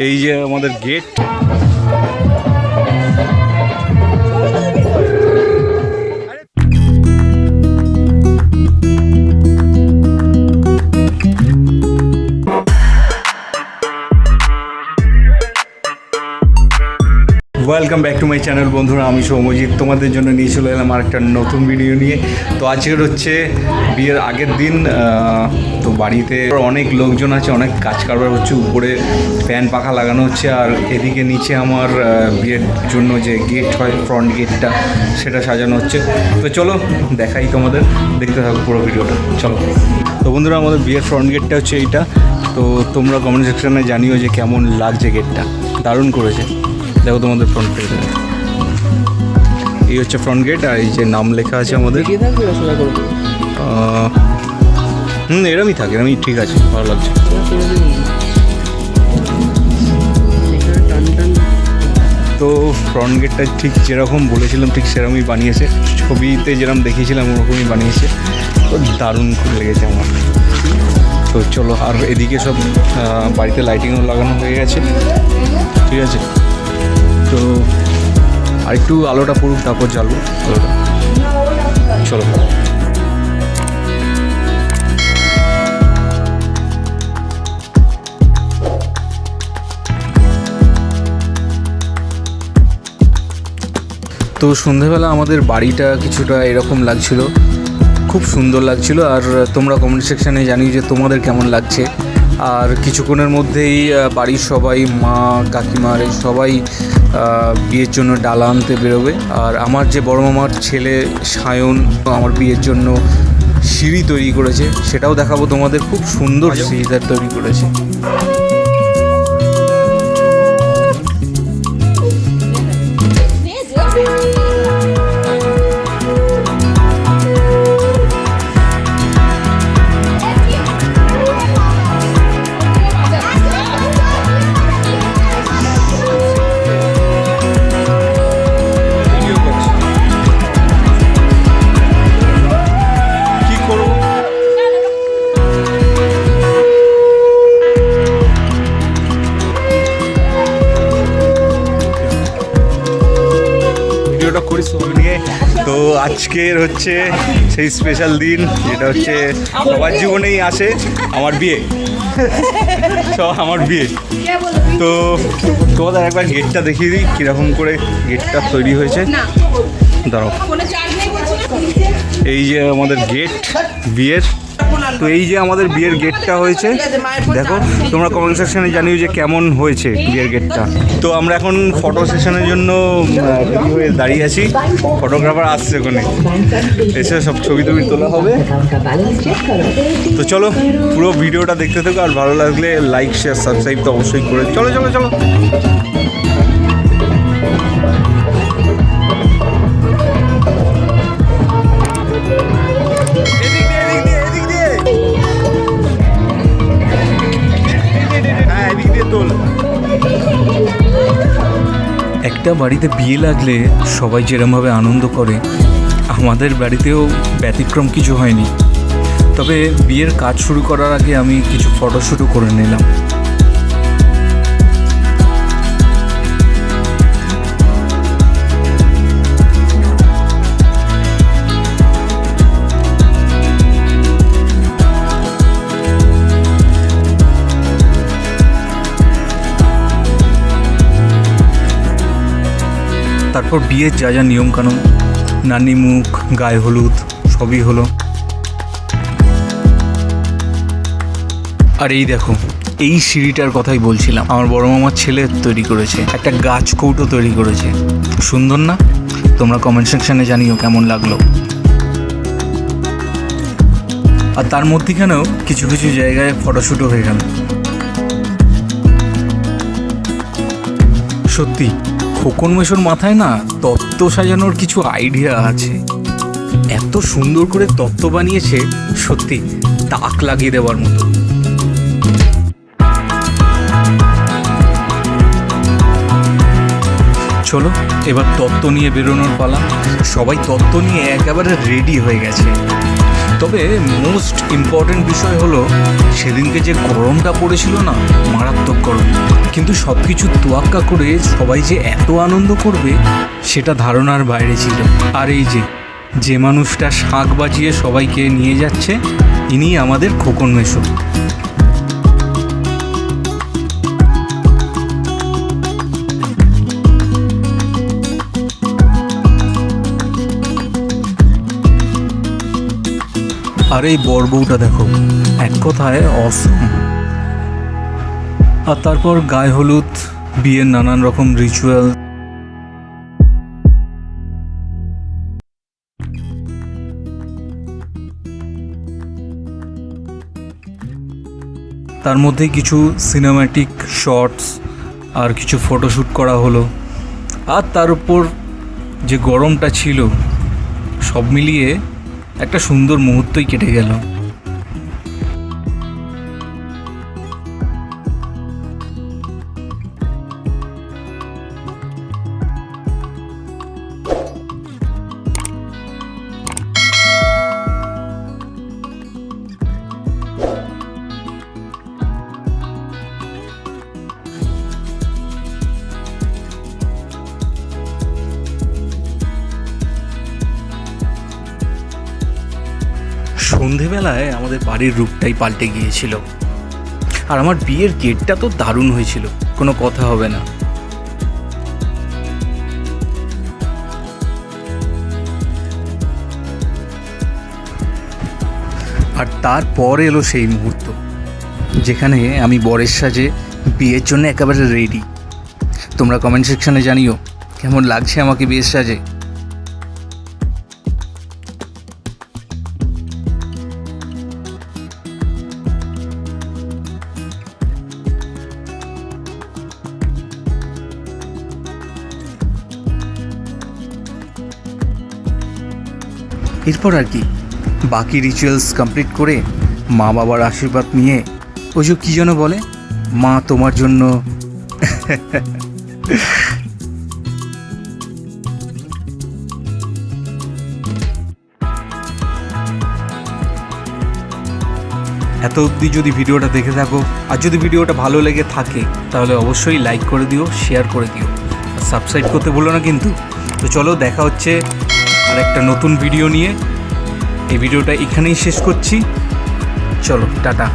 এই যে আমাদের gate welcome back to my channel বন্ধুরা। আমি সৌমজিৎ তোমাদের জন্য নিয়ে চলে এলাম আর একটা নতুন ভিডিও নিয়ে। তো আজকের হচ্ছে বিয়ের আগের দিন তো বাড়িতে অনেক লোকজন আছে, অনেক কাজ কারবার হচ্ছে, উপরে ফ্যান পাখা লাগানো হচ্ছে, আর এদিকে নিচে আমার বিয়ের জন্য যে গেট হয় ফ্রন্ট গেটটা সেটা সাজানো হচ্ছে। তো চলো, দেখাই তোমাদের। দেখতে থাকো পুরো ভিডিওটা চলো। তো বন্ধুরা, আমাদের বিয়ের ফ্রন্ট গেটটা হচ্ছে এইটা। তো তোমরা কমেন্ট সেকশনে জানিও যে কেমন লাগছে গেটটা দারুণ করেছে। দেখো তোমাদের ফ্রন্ট গেট এই হচ্ছে ফ্রন্ট গেট আর এই যে নাম লেখা আছে আমাদের। হুম এরমই থাকে এরমই ঠিক আছে ভালো লাগছে। তো ফ্রন্ট গেটটা ঠিক যেরকম বলেছিলাম ঠিক সেরকমই বানিয়েছে। ছবিতে যেরকম দেখিয়েছিলাম ওরকমই বানিয়েছে। তো দারুণ খুব লেগেছে আমার। তো চলো আর এদিকে সব বাড়িতে লাইটিংও লাগানো হয়ে গেছে। ঠিক আছে? তো আর একটু আলোটা পড়ুক, তারপর জ্বালবো। আলোটা। চলো। তো সন্ধেবেলা আমাদের বাড়িটা কিছুটা এরকম লাগছিল। খুব সুন্দর লাগছিল, আর তোমরা কমেন্ট সেকশানে জানিও যে তোমাদের কেমন লাগছে। আর কিছুক্ষণের মধ্যেই বাড়ির সবাই মা কাকিমার এই সবাই বিয়ের জন্য ডালা আনতে বেরোবে। আর আমার যে বড় মামার ছেলে সায়ন আমার বিয়ের জন্য সিঁড়ি তৈরি করেছে সেটাও দেখাবো তোমাদের। খুব সুন্দর সিঁড়িদার তৈরি করেছে। আজকের হচ্ছে সেই স্পেশাল দিন যেটা হচ্ছে সবার জীবনেই আসে আমার বিয়ে। সব আমার বিয়ে। তো তোমাদের একবার গেটটা দেখিয়ে দিই কীরকম করে গেটটা তৈরি হয়েছে। দাঁড়াও। এই যে আমাদের গেট বিয়ের। তো এই যে আমাদের বিয়ের গেটটা হয়েছে, দেখো, তোমরা কমেন্ট সেকশনে জানিও যে কেমন হয়েছে বিয়ের গেটটা তো আমরা এখন ফটো সেশনের জন্য দাঁড়িয়ে আছি। ফটোগ্রাফার আসছে ওখানে। এসে সব ছবি টবি তোলা হবে। তো চলো, পুরো ভিডিওটা দেখতে থাকো, আর ভালো লাগলে লাইক শেয়ার সাবস্ক্রাইব তো অবশ্যই করে চলো চলো চলো। হ্যাঁ এদিক দিয়ে তোল একটা বাড়িতে বিয়ে লাগলে সবাই যেরমভাবে আনন্দ করে, আমাদের বাড়িতেও ব্যতিক্রম কিছু হয়নি। তবে বিয়ের কাজ শুরু করার আগে আমি কিছু ফটোশ্যুটও করে নিলাম। তারপর বিয়ের যা যা নিয়মকানুন, নানি মুখ, গায়ে হলুদ, সবই হলো। আর এই দেখো, এই সিঁড়িটার কথাই বলছিলাম, আমার বড় মামার ছেলে তৈরি করেছে, একটা গাছ কৌটো তৈরি করেছে। সুন্দর না? তোমরা কমেন্ট সেকশানে জানিও কেমন লাগল। আর তার মধ্যেখানেও কিছু কিছু জায়গায় ফটোশ্যুটও হয়ে গেল। সত্যি খোকন মেশোর মাথায় না তত্ত্ব সাজানোর কিছু আইডিয়া আছে। এত সুন্দর করে তত্ত্ব বানিয়েছে, সত্যি তাক লাগিয়ে দেওয়ার মতো। চলো, এবার তত্ত্ব নিয়ে বেরোনোর পালা। সবাই তত্ত্ব নিয়ে একেবারে রেডি হয়ে গেছে। তবে মোস্ট ইম্পর্টেন্ট বিষয় হলো, সেদিনকে যে গরমটা পড়েছিল না, মারাত্মক গরম। কিন্তু সব কিছু তোয়াক্কা করে সবাই যে এত আনন্দ করবে, সেটা ধারণার বাইরে ছিল। আর এই যে যে মানুষটা শাঁখ বাজিয়ে সবাইকে নিয়ে যাচ্ছে ইনি আমাদের খোকন মেশো। আর এই বর দেখো, এক কথায় অসম আর তারপর গায়ে হলুদ, বিয়ের নানান রকম রিচুয়াল তার মধ্যে কিছু সিনেম্যাটিক শর্টস আর কিছু ফটোশ্যুট করা হলো। আর তার উপর যে গরমটা ছিল, সব মিলিয়ে একটা সুন্দর মুহূর্তই কেটে গেল। সন্ধেবেলায় আমাদের বাড়ির রূপটাই পাল্টে গিয়েছিল। আর আমার বিয়ের গেটটা তো দারুণ হয়েছিল, কোনো কথা হবে না। আর তারপর এলো সেই মুহূর্ত, যেখানে আমি বরের সাজে বিয়ের জন্য একেবারে রেডি তোমরা কমেন্ট সেকশনে জানিও, কেমন লাগছে আমাকে বিয়ের সাজে? এরপর আর কি। বাকি রিচুয়ালস কমপ্লিট করে মা বাবার আশীর্বাদ নিয়ে যে কী যেন বলে? মা তোমার জন্য। এত অবধি যদি ভিডিওটা দেখে থাকো, আর যদি ভিডিওটা ভালো লেগে থাকে, তাহলে অবশ্যই লাইক করে দিও শেয়ার করে দিও। সাবস্ক্রাইব করতে ভুলো না কিন্তু। তো চলো দেখা হচ্ছে আর একটা নতুন ভিডিও নিয়ে। এই ভিডিওটা এখানেই শেষ করছি। চলো টাটা।